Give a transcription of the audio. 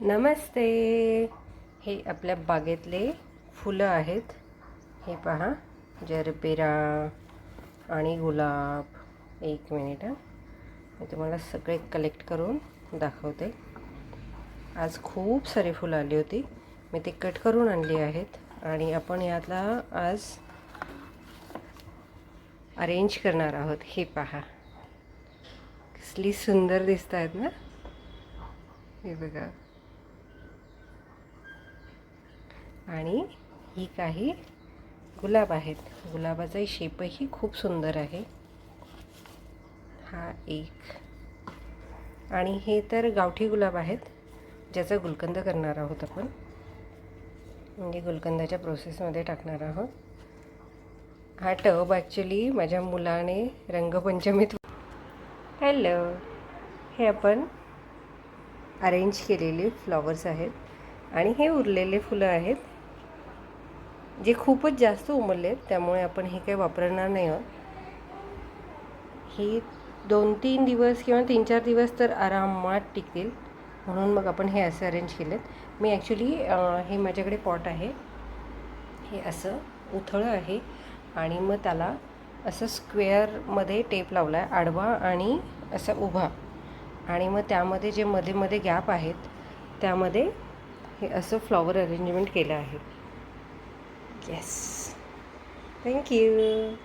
नमस्ते. हे आपल्या बागेतले फुलं आहेत. हे पहा जरबेरा आणि गुलाब. एक मिनिट मी तुम्हाला सगळे कलेक्ट करून दाखवते. आज खूप सारी फुलं आली होती. मी ती कट करून आणली आहेत. आणि आपण यातला आज अरेंज करणार आहोत. हे पहा. कसली सुंदर दिसत आहेत ना. हे बघा. आणि ही काही गुलाब आहेत. गुलाबाचा शेपही खूप सुंदर आहे. हा एक. आणि हे तर गावठी गुलाब आहेत ज्याचा गुलकंद करणार आहोत आपण. म्हणजे गुलकंदाच्या प्रोसेसमध्ये टाकणार आहोत. हा टब ॲक्च्युली माझ्या मुलाने रंगपंचमीत हॅलो हे आपण अरेंज केलेले फ्लॉवर्स आहेत. आणि हे उरलेले फुलं आहेत. जे खूपच जास्त उमरले आहेत त्यामुळे आपण हे काही वापरणार नाही आहोत. ही दोन तीन दिवस किंवा तीन चार दिवस तर आरामात टिकतील. म्हणून मग आपण हे असे अरेंज केलेत. मी ॲक्च्युली हे माझ्याकडे पॉट आहे. हे असं उथळं आहे आणि मग त्याला असं स्क्वेअरमध्ये टेप लावला आहे आडवा आणि असा उभा. आणि मग त्यामध्ये जे मध्ये मध्ये गॅप आहेत त्यामध्ये हे असं फ्लॉवर अरेंजमेंट केलं आहे. Yes. Thank you.